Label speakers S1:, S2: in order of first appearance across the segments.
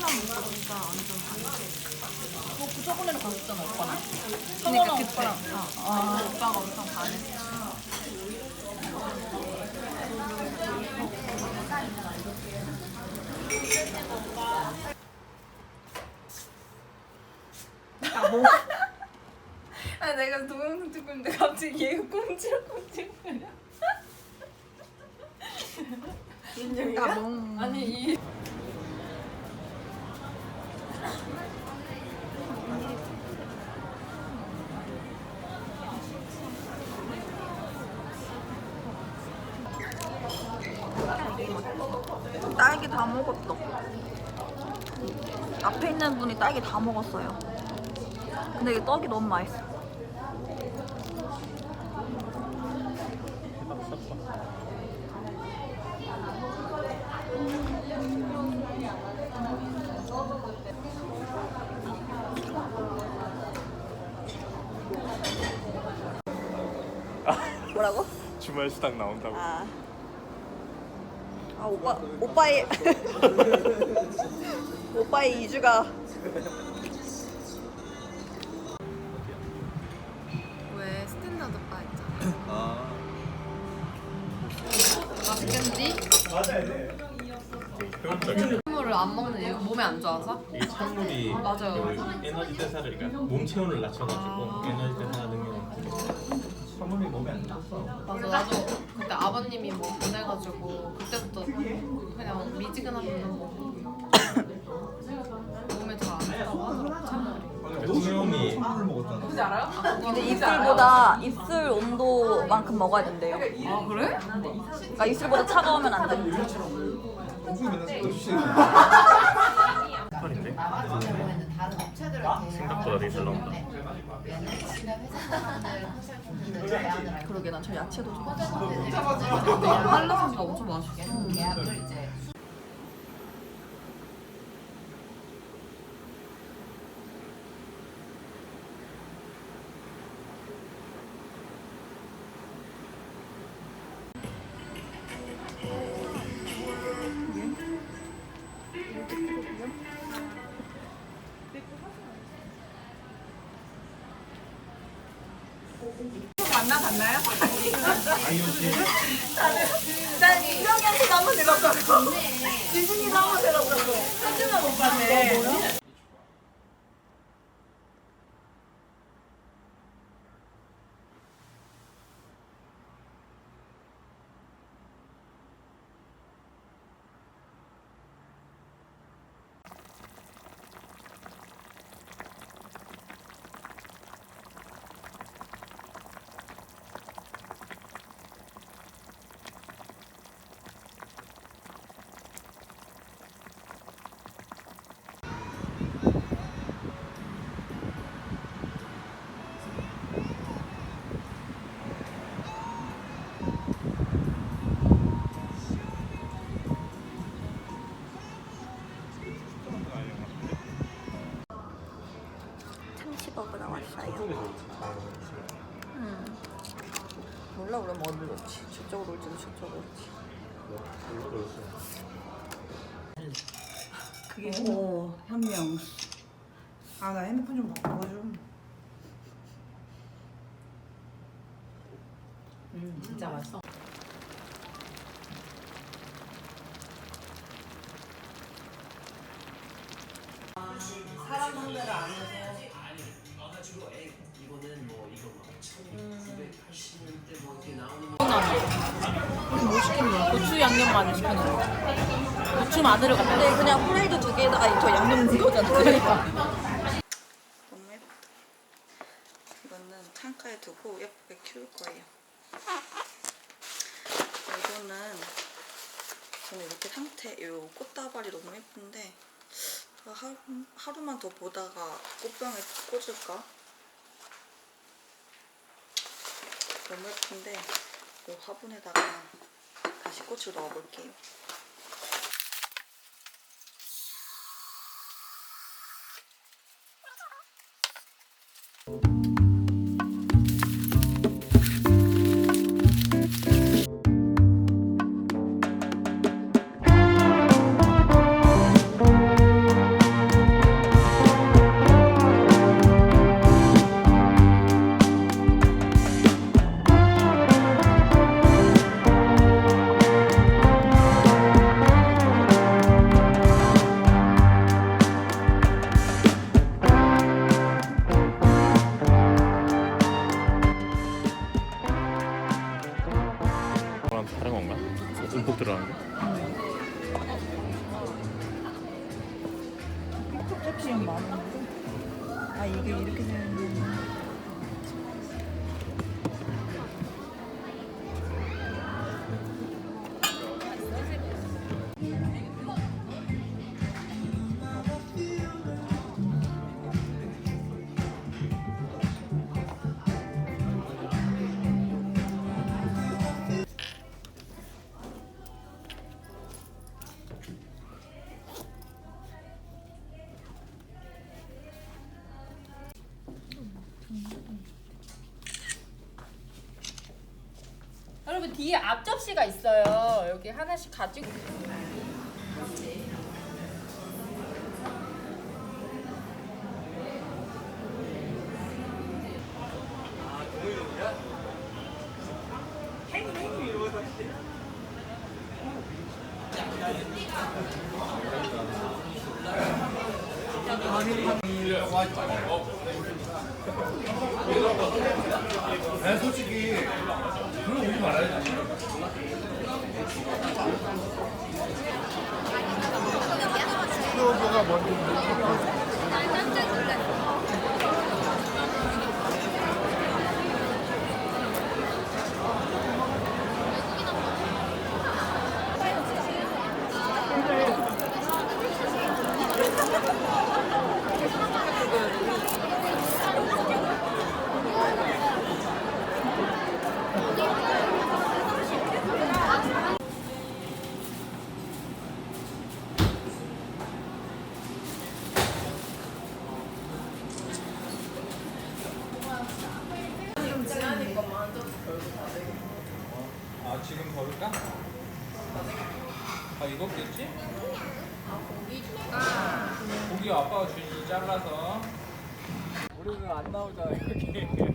S1: 사람 먹으니까 완전 반지.
S2: 뭐그 저번에는 갔었잖아 오빠랑.
S1: 그러니까 그때
S2: 오빠랑.
S1: 어, 오빠가 엄청 반했어.
S2: 아니 내가 동영상 찍고 있는데 갑자기 얘가 꼼지락꼼지락거려. 인정이야?
S1: 몽.
S2: 아니 이
S1: 딸기 다 먹었어. 앞에 있는 분이 딸기 다 먹었어요. 근데 이게 떡이 너무 맛있어. 뭐라고?
S3: 주말 수당 나온다고.
S1: 아, 아 오빠 오빠의 오빠의 이주가
S2: 왜 스탠다드 바 있잖아.
S3: 아.
S2: 맛있겠지?
S3: 효율적이야.
S2: 찬물을 안 먹는 이유 몸에 안 좋아서?
S3: 이 찬물이
S2: 맞아요.
S3: 그 에너지 대사를 그러니까 몸 체온을 낮춰가지고
S2: 아.
S3: 에너지 대사 능력을 찬물이 몸에 안 좋았어.
S2: 맞아 나도 그때 아버님이 뭐 보내가지고 그때부터 그냥 미지근한 물만 먹고 몸에 잘안 좋다고 하더라고 찬물이.
S3: 그러니까 체온이
S2: 혹시 알아요? 아, 그거
S1: 근데
S2: 혹시
S1: 입술보다 입술 온도만큼 먹어야 된대요.
S2: 알아요? 아 그래?
S1: 그러니까 입술보다 차가우면 안 돼.
S3: 털인데
S4: 다른 업체들한테
S3: 생각보다 되게 잘 나온다.
S4: 얘는 지금 회사 사람들
S1: 그러게 난 저 야채도 좋아.
S2: 한라산가 엄청 맛있어.
S4: 계약을 이제
S1: 난 이정현 씨도 한번 들었다고. 지순이도 한번 들었다고. 하지만 못 봤네. 몰라 그러면 어디로 올지. 저쪽으로 올지도 저쪽으로 올지.
S5: 그게 오 현명 아 나 핸드폰 좀 바꿔줘 음 진짜 맛있어 사람 상대를 안 해서
S2: 뭐 시키는 거야? 고추 양념 마늘 시키는 거. 고추 마늘을 갖다.
S1: 근데 그냥 후라이드 두 개에다가 아니, 저 양념 넣은 거잖아.
S2: 그러니까.
S1: 너무 예쁘다. 이거는 창가에 두고 예쁘게 키울 거예요. 이거는 저는 이렇게 상태, 이 꽃다발이 너무 예쁜데 하루, 하루만 더 보다가 꽃병에 꽂을까? 너무 예쁜데 이 화분에다가 다시 꽃을 넣어볼게요. 듬뿍 들어가는데? 음. 아 이게 이렇게 되는
S6: 뒤에 앞접시가 있어요. 여기 하나씩 가지고.
S4: 난 솔직히 그런 오지 말아야지. 아 지금 걸을까? 아 이거 겠지? 고기 아빠가 준이 잘라서 우리는 안 나오잖아 이렇게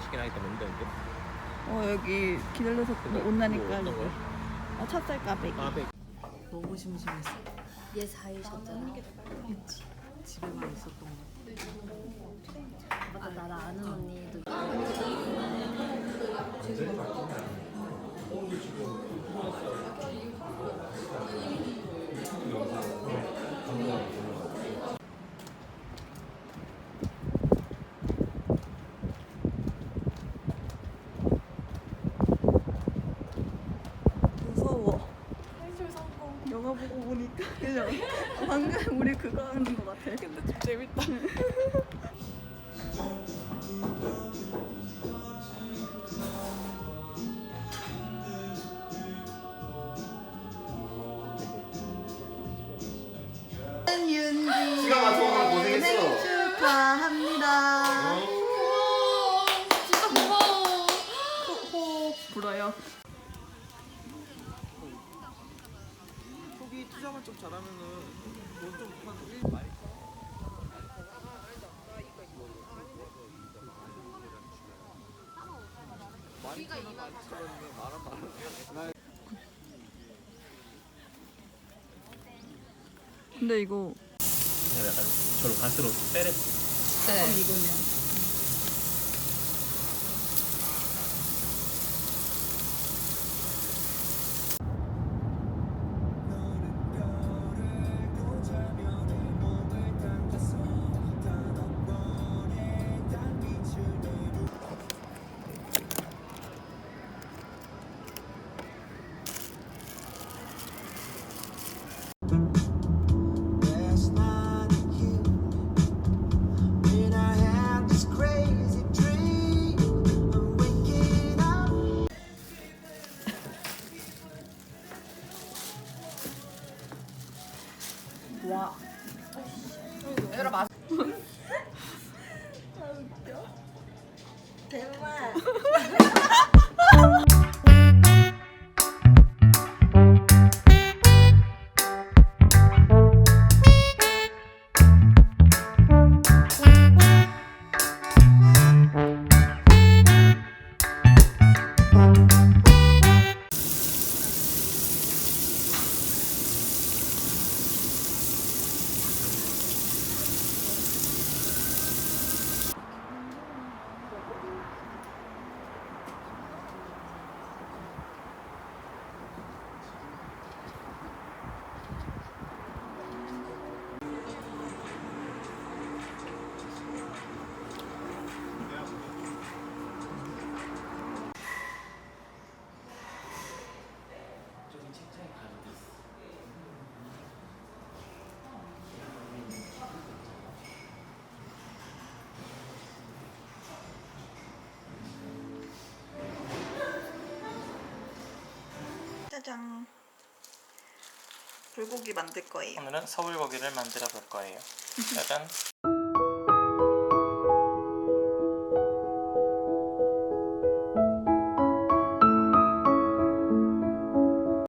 S4: 맛있긴 하겠다 뭔데 이게?
S1: 어 여기 기다려서 온다니까.
S4: 어떤 거야?
S1: 어, 찹쌀 까베기.
S4: 까백
S7: 너무 심심했어.
S8: 얘 4일셨잖아.
S7: 집에만 있었던 거.
S8: 맞다, 나랑 아는 언니도.
S1: 무서워. 영화 보고 보니까 그죠? 방금 우리 그거 하는 것 같아. 근데 좀 재밌다. 윤지
S4: 시간 맞춰서 고생했어.
S1: 축하합니다.
S2: 진짜 고마워.
S1: 호 불어요. 거기 투자만 좀 잘하면은 뭐좀한 1. 근데 이거
S4: 약간 저로 가스로 때려
S2: 네.
S1: 이거면 와.
S2: 얘들아 맛.
S1: 짜잔. 불고기 만들 거예요.
S4: 오늘은 서울고기를 만들어 볼 거예요. 짜잔.